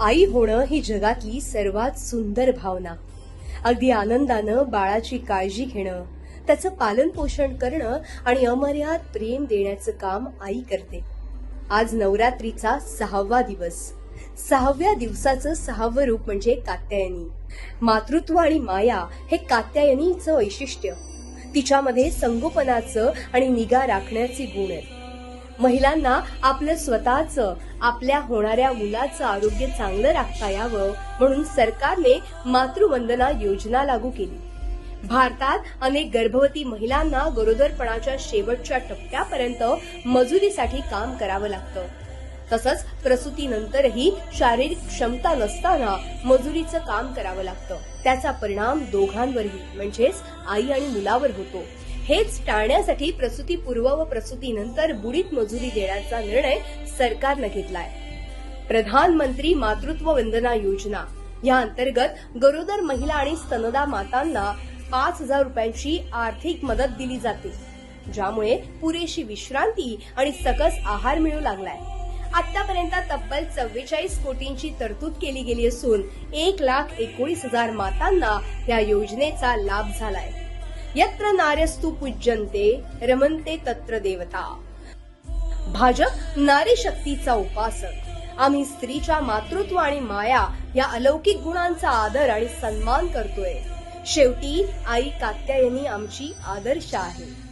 आई होणं ही जगातली सर्वात सुंदर भावना. अगदी आनंदानं बाळाची काळजी घेणं त्याचं पालन पोषण करणं आणि अमर्याद प्रेम देण्याचं काम आई करते. आज नवरात्रीचा सहावा दिवस. सहाव्या दिवसाचं सहावं रूप म्हणजे कात्यायनी. मातृत्व आणि माया हे कात्यायनीचं वैशिष्ट्य. तिच्यामध्ये संगोपनाचं आणि निगा राखण्याचे गुण आहेत. महिलांना आपलं स्वतःचं आपल्या होणाऱ्या मुलाचं आरोग्य चांगलं राखता यावं म्हणून सरकारने मातृवंदना योजना लागू केली. भारतात अनेक गर्भवती महिलांना गरोदरपणाच्या शेवटच्या टप्प्यापर्यंत मजुरीसाठी काम करावं लागतं. तसंच प्रसूतीनंतरही शारीरिक क्षमता नसताना मजुरीचं काम करावं लागतं. त्याचा परिणाम दोघांवरही म्हणजेच आई आणि मुलावर होतो. हेच टाळण्यासाठी प्रसूतीपूर्व व प्रसूतीनंतर बुडीत मजुरी देण्याचा निर्णय सरकारनं घेतलाय. प्रधानमंत्री मातृत्व वंदना योजना. या अंतर्गत गरोदर महिला आणि स्तनदा मातांना पाच हजार रुपयांची आर्थिक मदत दिली जाते. ज्यामुळे पुरेशी विश्रांती आणि सकस आहार मिळू लागलाय. आतापर्यंत तब्बल चव्वेचाळीस कोटींची तरतूद केली गेली असून एक लाख एकोणीस हजार मातांना या योजनेचा लाभ झालाय. यत्र नार्यस्तु पूज्यन्ते रमन्ते तत्र देवता। भाजप नारी शक्तीचा उपासक। आम्ही स्त्रीच्या मातृत्व आणि माया या अलौकिक गुणांचा आदर आणि सन्मान करतोय। शेवटी आई कात्यायनी आमची आदर्श आहे।